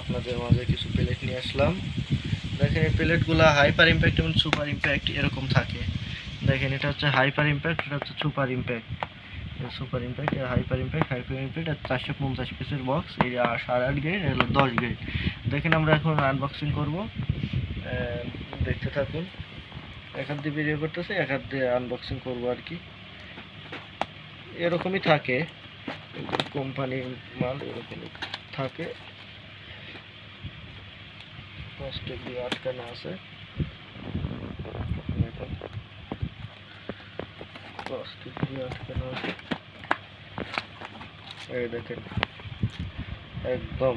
আপনাদের মাঝে কিছু প্লেট নিয়ে আসলাম। দেখেন এই প্লেটগুলো হাইপার ইম্প্যাক্ট এবং সুপার ইম্প্যাক্ট এরকম থাকে। দেখেন এটা হচ্ছে হাইপার ইম্প্যাক্ট এটা হচ্ছে super impact super impact hyper impact hyper impact আর চারশো পঞ্চাশ পিসের বক্স এই সাড়ে আট গ্রেড হলো দশ গ্রেড দেখেন আমরা এখন আনবক্সিং করব। দেখতে থাকুন। এক হাত দিয়ে ভিডিও করতেছে এক হাত দিয়ে আনবক্সিং করব আর কি। এরকমই থাকে। কোম্পানির মাল এরকমই থাকে। প্লাস্টিক দিয়ে আটকানো আছে। প্লাস্টিক দিয়ে আটকানো আছে। এই দেখেন, একদম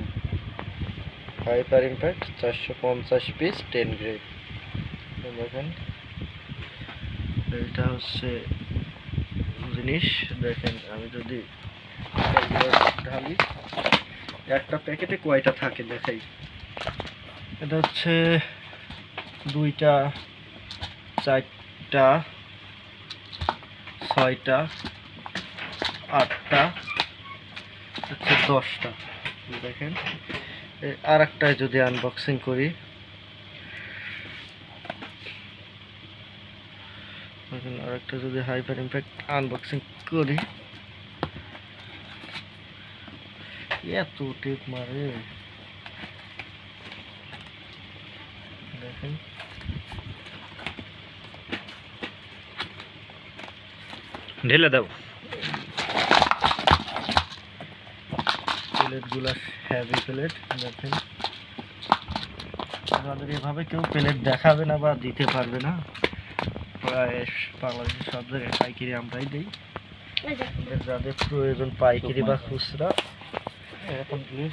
হাইপার ইম্প্যাক্ট চারশো পঞ্চাশ পিস টেন গ্রেড দেখেন, এইটা হচ্ছে জিনিস। দেখেন, আমি যদি ঢালি, একটা প্যাকেটে কয়টা থাকে দেখাই। এটা হচ্ছে দুইটা, চারটা, ছয়টা, আটটা, হচ্ছে দশটা। দেখেন আর একটায় যদি আনবক্সিং করি। আর একটা যদি হাইপার ইম্প্যাক্ট আনবক্সিং করি। এত টেপ মারে। দেখেন ঢেলে দাও। প্লেটগুলো হ্যাভি প্লেট দেখেন। আমাদের এভাবে কেউ প্লেট দেখাবে না বা দিতে পারবে না। প্রায় বাংলাদেশের সব জায়গায় পাইকারি আমরাই দিই। আমাদের যাদের প্রয়োজন পাইকারি বা খুচরা এখন দেখেন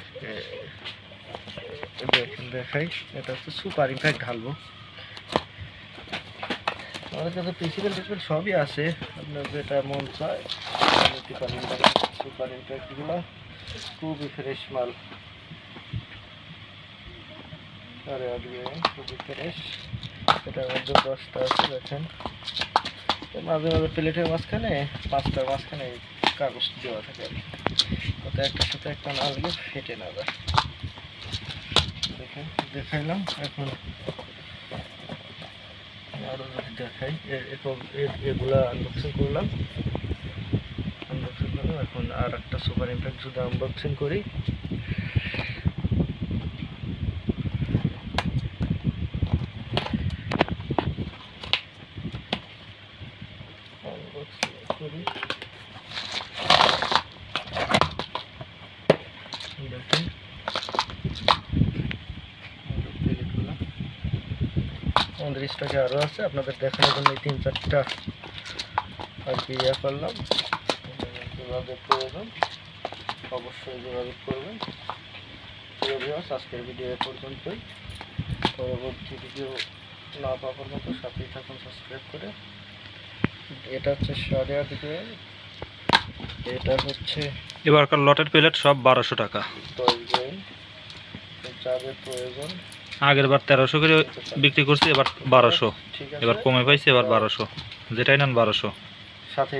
দেখাই, এটা হচ্ছে সুপার ইম্প্যাক্ট ঢালবো। আমাদের কাছে প্রিন্সিপাল টিসিপাল সবই আছে। আপনার যেটা মন চায় সুপার ইম্প্যাক্টগুলো খুবই ফ্রেশ মাল। আরে খুবই ফ্রেশ এটার মধ্যে দশটা আছে, দেখেন। মাঝে মাঝে প্লেটের মাঝখানে পাঁচটার মাঝখানে কাগজ দেওয়া থাকে আর কি। ওটা একটার সাথে একটা না হলে ফেটে না যায়। দেখেন, দেখাইলাম, এখন আরও যদি দেখাই এগুলা আনবক্সিং করলাম। আনবক্সিং করলাম, এখন আর একটা সুপার ইম্প্যাক্ট যদি আনবক্সিং করি। আনবক্সিং করি দেখেন প্লেটগুলো আমাদের স্টকে আরও আছে আপনাদের দেখানোর জন্য এই তিন চারটা আর কি ইয়ে করলাম। যোগাযোগ প্রয়োজন অবশ্যই যোগাযোগ করবেন। আজকের ভিডিও এ পর্যন্তই। পরবর্তী ভিডিও না পাওয়ার মতো সাথেই থাকুন সাবস্ক্রাইব করে। এটা হচ্ছে সাড়ে আট গ্রেড এটা হচ্ছে এবারকার লটের প্লেট সব বারোশো টাকা। যাদের প্রয়োজন। আগের বার তেরোশো করে বিক্রি করছি এবার বারোশো। এবার কমে পাইছি এবার বারোশো। যেটাই নেন বারোশো। সাথে